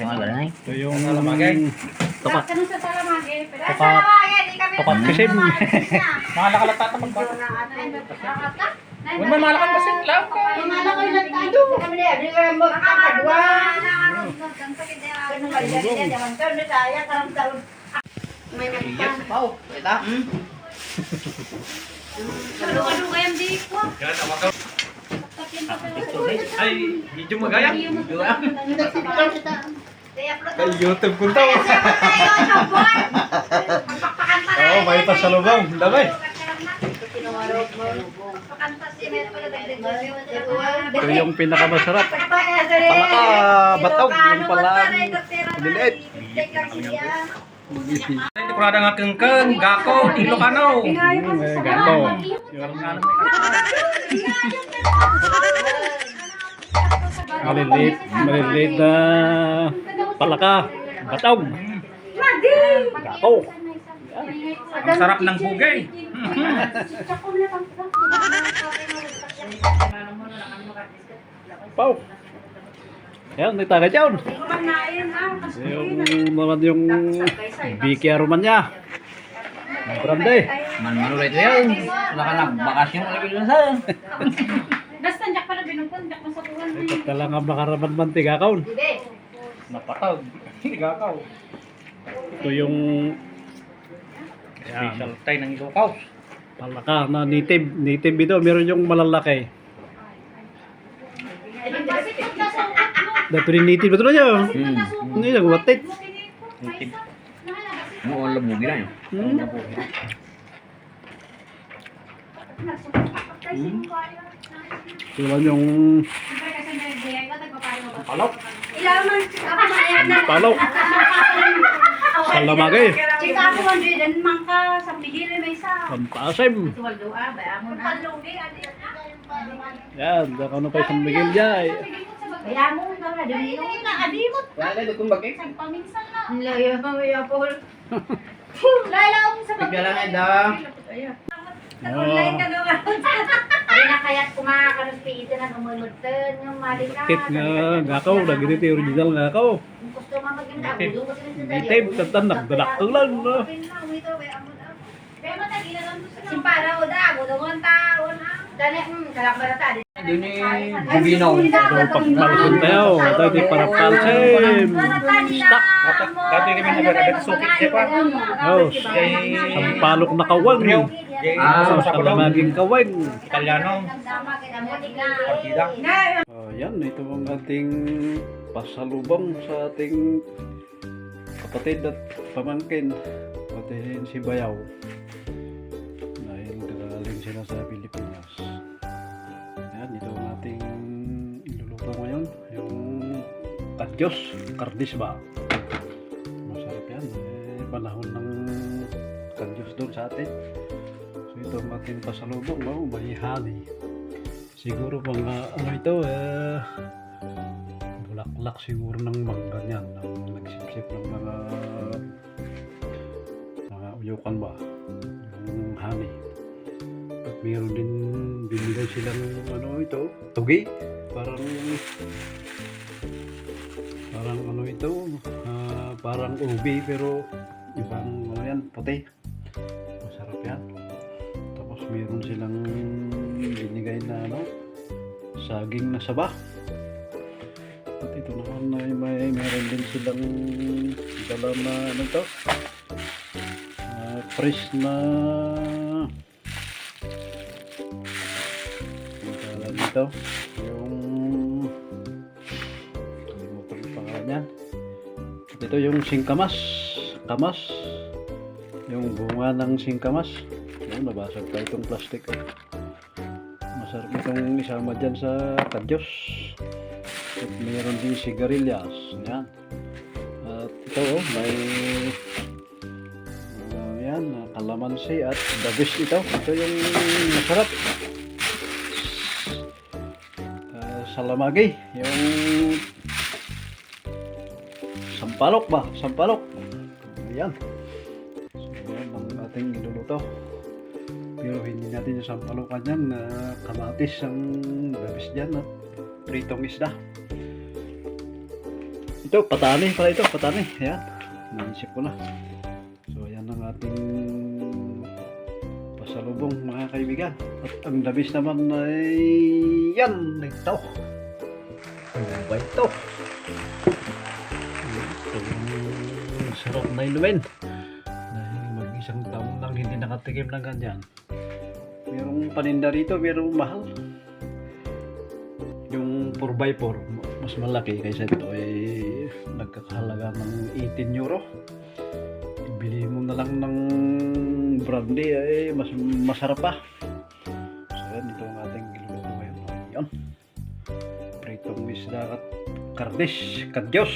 Ano na eh. Ito yung di kami Tukat kasim. Mga nakalata na magbago. Huwag man malakan kasi lang ka. Mamala ko yung tayo. Kami na, di ka mo kakadwa. May nagpa. Ano-ano kayang di ko? Ay, video magaya. Kay YouTube kung tao. Oo, may pasalubong. Damay. Ito yung pinakamasarap. Palaka, bataog, yung pala, maliliit. Kurada nga kengkeng, gako, Ilocano. Gato. Yung maliliit, maliliit na palaka, bataog. Gato. Ang sarap ng bugay. Pau. Yan, may taga dyan. Yung naman yung Vicky Aruman niya. Brande. Man manulit yan. Wala ka lang. Bakasyon ulit yun sa. Basta njak pala binungkon, njak mo sa tuwan. Ito ka lang ang makaraman mantiga kaon. Napatag. Gakaw. Ito yung Special tayo ng Ilocao. palaka na native. Native ito. Meron yung malalaki. Dato rin native. Na niya. Hmm. Ano yung nagwatit? Mo ang labugi na yun. Hmm? Ito lang yung Palok. Ilaman, ako maayat na. palaw. Salamagay. Chika ako man din man ka sa pigil may sa. Pampasim. Yan. Daka na pa isang bigil dyan. Kaya mo na na dili yung na adimot. Wala na kung bagay. Sang paminsan na. Layo mo ya pol. Lala ako sa Bigla lang ay da. Online ka daw. Ay na kaya kumakaros piitan na umulutun yung mali na. Kit nga ngakaw. Lagi dito yung original ngakaw. Gusto mo maging dagulo mo sila sa Native. Tantan. Nagdalak ka lang. no? Simpara o da, gulo mo ang tao na. Dali, hmm, kalakbara ta. Doon eh. Bubinaw. Ito pagpalsun tayo. Yung para palsim. Stock. Dati kami sukit siya pa. Oh, sampalok na kawang. Ah, Sa kalamaging kawang. Italiano. Partida. Oh, yan, ito ang ating pasalubong sa ating kapatid at pamangkin. Pati si Bayaw. Kadyos, kardis ba? Masarap yan. Eh, panahon ng kadyos doon sa atin. So ito ating pasalubong. Oh, may honey. Siguro mga ano ito, eh, bulaklak siguro ng mangga niyan, ng nagsipsip ng mga mga uyukan ba, yung honey. At mayroon din binigay silang ano ito, tugi, parang parang ano ito, ah, parang ubi pero ibang ano yan, puti. Masarap yan. Tapos mayroon silang binigay na ano, saging na saba. At ito naman ay may meron din silang dala na ano to, uh, fresh na dala dito, yung ito yung singkamas, kamas, yung bunga ng singkamas. Yan, nabasag pa itong plastic. Masarap itong isama dyan sa kadyos. At mayroon din sigarilyas. Yan. At ito oh, may ah, yan, ah, kalamansi at best ito. Ito yung masarap. Ah, salamagi. Yung sampalok ba? Sampalok. Yan. So, yan ang ating iluluto. Pero hindi natin yung sampalukan yan na kamatis ang dabis dyan at pritong isda. Ito, patani pala ito, patani. Ayan, naisip ko na. So, ayan ang ating pasalubong mga kaibigan. At ang labis naman ay yan, ito. Ano ba ito? Sarap na ilumin. Dahil mag-isang taon lang hindi nakatikim ng ganyan. Merong paninda rito, merong mahal. Yung 4x4, mas malaki kaysa ito ay nagkakahalaga ng 18 euro. Ibili mo na lang ng brandy ay mas masarap pa. So yan, ito ang ating iluluto ngayon. Yan. Pritong isda at karnis, kadyos.